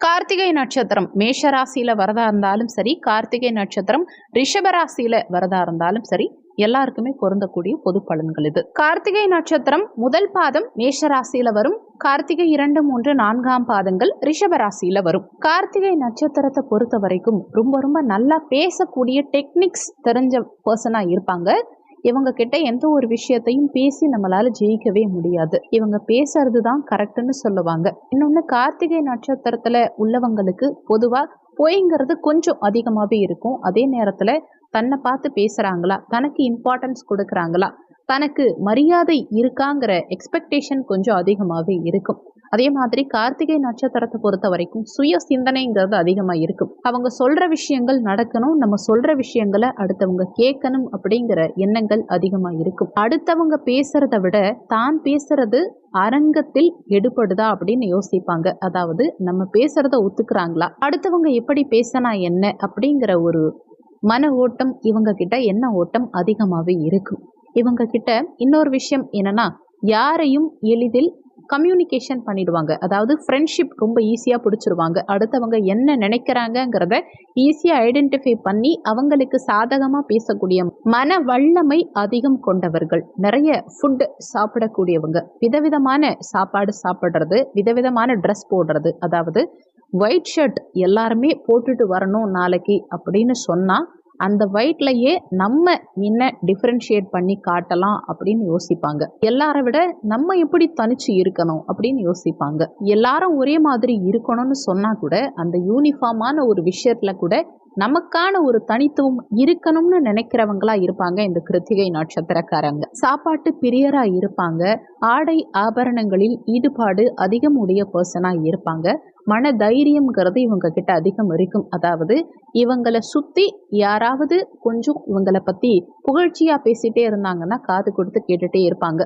கார்த்திகை நட்சத்திரம் மேஷ ராசியில வரதா இருந்தாலும் சரி கார்த்திகை நட்சத்திரம் ரிஷப ராசியில வரதா இருந்தாலும் சரி எல்லாருக்குமே பொருந்தக்கூடிய பொது பலன்கள் இது. கார்த்திகை நட்சத்திரம் முதல் பாதம் மேஷ ராசியில வரும் கார்த்திகை இரண்டு மூன்று நான்காம் பாதங்கள் ரிஷப ராசியில வரும். கார்த்திகை நட்சத்திரத்தை பொறுத்த வரைக்கும் ரொம்ப ரொம்ப நல்லா பேசக்கூடிய டெக்னிக்ஸ் தெரிஞ்ச பர்சனா இருப்பாங்க. இவங்க கிட்ட எந்த ஒரு விஷயத்தையும் பேசி நம்மளால ஜெயிக்கவே முடியாது. இவங்க பேசுறது தான் கரெக்டுன்னு சொல்லுவாங்க. இன்னொன்று கார்த்திகை நட்சத்திரத்துல உள்ளவங்களுக்கு பொதுவாக பொய்ங்கிறது கொஞ்சம் அதிகமாகவே இருக்கும். அதே நேரத்தில் தன்னை பார்த்து பேசுகிறாங்களா தனக்கு இம்பார்ட்டன்ஸ் கொடுக்குறாங்களா? தனக்கு மரியாதை இருக்காங்கிற எக்ஸ்பெக்டேஷன் கொஞ்சம் அதிகமாகவே இருக்கும். அதே மாதிரி கார்த்திகை நட்சத்திரத்தை பொறுத்த வரைக்கும் சுய சிந்தனைங்கிறது அதிகமாக இருக்கும். அவங்க சொல்கிற விஷயங்கள் நடக்கணும் நம்ம சொல்கிற விஷயங்களை அடுத்தவங்க கேட்கணும் அப்படிங்கிற எண்ணங்கள் அதிகமாக இருக்கும். அடுத்தவங்க பேசுறத விட தான் பேசுறது அரங்கத்தில் எடுபடுதா அப்படின்னு யோசிப்பாங்க. அதாவது நம்ம பேசுறத ஒத்துக்கிறாங்களா? அடுத்தவங்க எப்படி பேசினா என்ன அப்படிங்கிற ஒரு மன ஓட்டம் இவங்க கிட்ட என்ன ஓட்டம் அதிகமாகவே இருக்கும். இவங்க கிட்ட இன்னொரு விஷயம் என்னன்னா யாரையும் எளிதில் கம்யூனிகேஷன் பண்ணிடுவாங்க. அதாவது ஃப்ரெண்ட்ஷிப் ரொம்ப ஈஸியாக பிடிச்சிருவாங்க. அடுத்தவங்க என்ன நினைக்கிறாங்கங்கிறத ஈஸியாக ஐடென்டிஃபை பண்ணி அவங்களுக்கு சாதகமாக பேசக்கூடிய மன வல்லமை அதிகம் கொண்டவர்கள். நிறைய ஃபுட் சாப்பிடக்கூடியவங்க. விதவிதமான சாப்பாடு சாப்பிட்றது விதவிதமான ட்ரெஸ் போடுறது. அதாவது ஒயிட் ஷர்ட் எல்லாருமே போட்டுட்டு வரணும் நாளைக்கு அப்படின்னு சொன்னால் அந்த ஒயிட்லையே நம்ம என்ன டிஃப்ரென்ஷியேட் பண்ணி காட்டலாம் அப்படின்னு யோசிப்பாங்க. எல்லாரை விட நம்ம எப்படி தனிச்சு இருக்கணும் அப்படின்னு யோசிப்பாங்க. எல்லாரும் ஒரே மாதிரி இருக்கணும்னு சொன்னா கூட அந்த யூனிஃபார்மான ஒரு விஷயத்துல கூட நமக்கான ஒரு தனித்துவம் இருக்கணும்னு நினைக்கிறவங்களா இருப்பாங்க இந்த கிருத்திகை நட்சத்திரக்காரங்க. சாப்பாட்டு பிரியரா இருப்பாங்க. ஆடை ஆபரணங்களில் ஈடுபாடு அதிகம் உடைய பர்சனா இருப்பாங்க. மன தைரியம்ங்கிறது இவங்க கிட்ட அதிகம் இருக்கும். அதாவது இவங்களை சுத்தி யாராவது கொஞ்சம் இவங்களை பத்தி புகழ்ச்சியா பேசிட்டே இருந்தாங்கன்னா காது கொடுத்து கேட்டுட்டே இருப்பாங்க.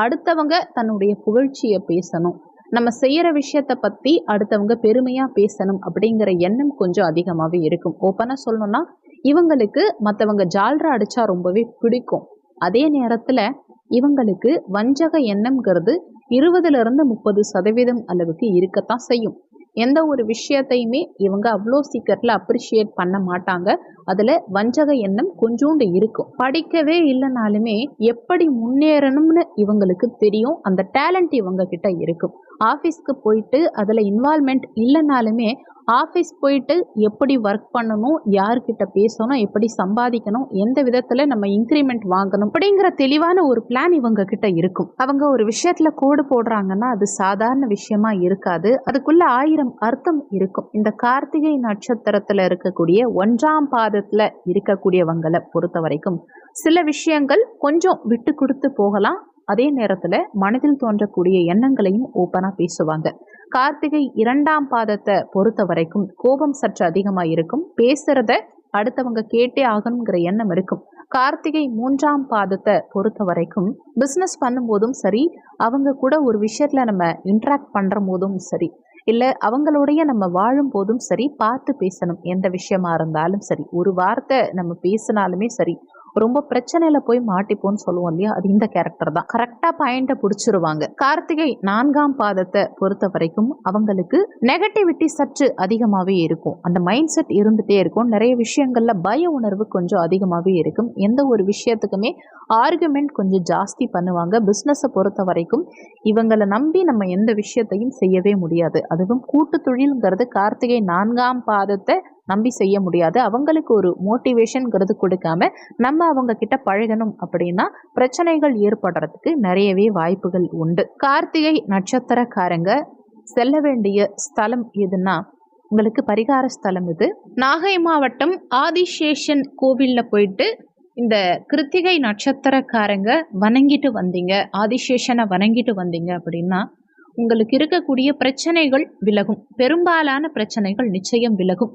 அடுத்தவங்க தன்னுடைய புகழ்ச்சியை பேசணும். நம்ம செய்கிற விஷயத்தை பற்றி அடுத்தவங்க பெருமையாக பேசணும் அப்படிங்கிற எண்ணம் கொஞ்சம் அதிகமாகவே இருக்கும். ஓப்பனாக சொல்லணும்னா இவங்களுக்கு மற்றவங்க ஜால்ரா அடித்தா ரொம்பவே பிடிக்கும். அதே நேரத்தில் இவங்களுக்கு வஞ்சக எண்ணம்ங்கிறது இருபதுலேருந்து முப்பது சதவீதம் அளவுக்கு இருக்கத்தான் செய்யும். எந்த ஒரு விஷயத்தையுமே இவங்க அவ்வளோ சீக்கிரத்தில் அப்ரிஷியேட் பண்ண மாட்டாங்க. அதில் வஞ்சக எண்ணம் கொஞ்சோண்டு இருக்கும். படிக்கவே இல்லைனாலுமே எப்படி முன்னேறணும்னு இவங்களுக்கு தெரியும். அந்த டேலண்ட் இவங்க கிட்ட இருக்கும். ஆஃபீஸ்க்கு போயிட்டு அதில் இன்வால்மெண்ட் இல்லைனாலுமே ஆஃபீஸ் போயிட்டு எப்படி ஒர்க் பண்ணணும் யார்கிட்ட பேசணும் எப்படி சம்பாதிக்கணும் எந்த விதத்தில் நம்ம இன்க்ரிமெண்ட் வாங்கணும் அப்படிங்கிற தெளிவான ஒரு பிளான் இவங்க கிட்ட இருக்கும். அவங்க ஒரு விஷயத்தில் கோடு போடுறாங்கன்னா அது சாதாரண விஷயமா இருக்காது. அதுக்குள்ள ஆயிரம் அர்த்தம் இருக்கும். இந்த கார்த்திகை நட்சத்திரத்தில் இருக்கக்கூடிய ஒன்றாம் பாதத்தில் இருக்கக்கூடியவங்களை பொறுத்த வரைக்கும் சில விஷயங்கள் கொஞ்சம் விட்டு கொடுத்து போகலாம் அதே நேரத்தில் மனதில் தோன்றக்கூடிய எண்ணங்களையும் ஓப்பனாக பேசுவாங்க. கார்த்திகை இரண்டாம் பாதத்தை பொறுத்த வரைக்கும் கோபம் சற்று அதிகமாக இருக்கும். பேசுறத அடுத்தவங்க கேட்டே ஆகணுங்கிற எண்ணம் இருக்கும். கார்த்திகை மூன்றாம் பாதத்தை பொறுத்த வரைக்கும் பிஸ்னஸ் பண்ணும்போதும் சரி அவங்க கூட ஒரு விஷயத்தில் நம்ம இன்ட்ராக்ட் பண்ணுற போதும் சரி இல்லை அவங்களுடைய நம்ம வாழும் போதும் சரி பார்த்து பேசணும் எந்த விஷயமா இருந்தாலும் சரி ஒரு வார்த்தை நம்ம பேசினாலுமே சரி ரொம்ப பிரச்சனையில போய் மாட்டிப்போன்னு சொல்லுவோம் இல்லையா? அது இந்த கேரக்டர் தான். கரெக்டா பாயிண்ட பிடிச்சிருவாங்க. கார்த்திகை நான்காம் பாதத்தை பொறுத்த வரைக்கும் அவங்களுக்கு நெகட்டிவிட்டி சற்று அதிகமாகவே இருக்கும். அந்த மைண்ட் செட் இருந்துட்டே இருக்கும். நிறைய விஷயங்கள்ல பய உணர்வு கொஞ்சம் அதிகமாகவே இருக்கும். எந்த ஒரு விஷயத்துக்குமே ஆர்குமெண்ட் கொஞ்சம் ஜாஸ்தி பண்ணுவாங்க. பிஸ்னஸை பொறுத்த வரைக்கும் இவங்களை நம்பி நம்ம எந்த விஷயத்தையும் செய்யவே முடியாது. அதுவும் கூட்டு தொழில்ங்கிறது கார்த்திகை நான்காம் பாதத்தை நம்பி செய்ய முடியாது. அவங்களுக்கு ஒரு மோட்டிவேஷனுங்கிறது கொடுக்காம நம்ம அவங்க கிட்ட பழகணும் அப்படின்னா பிரச்சனைகள் ஏற்படுறதுக்கு நிறையவே வாய்ப்புகள் உண்டு. கார்த்திகை நட்சத்திரக்காரங்க செல்ல வேண்டிய ஸ்தலம் எதுனா உங்களுக்கு பரிகார ஸ்தலம் இது. நாகை மாவட்டம் ஆதிசேஷன் கோவிலில் போயிட்டு இந்த கிருத்திகை நட்சத்திரக்காரங்க வணங்கிட்டு வந்தீங்க ஆதிசேஷனை வணங்கிட்டு வந்தீங்க அப்படின்னா உங்களுக்கு இருக்கக்கூடிய பிரச்சனைகள் விலகும். பெரும்பாலான பிரச்சனைகள் நிச்சயம் விலகும்.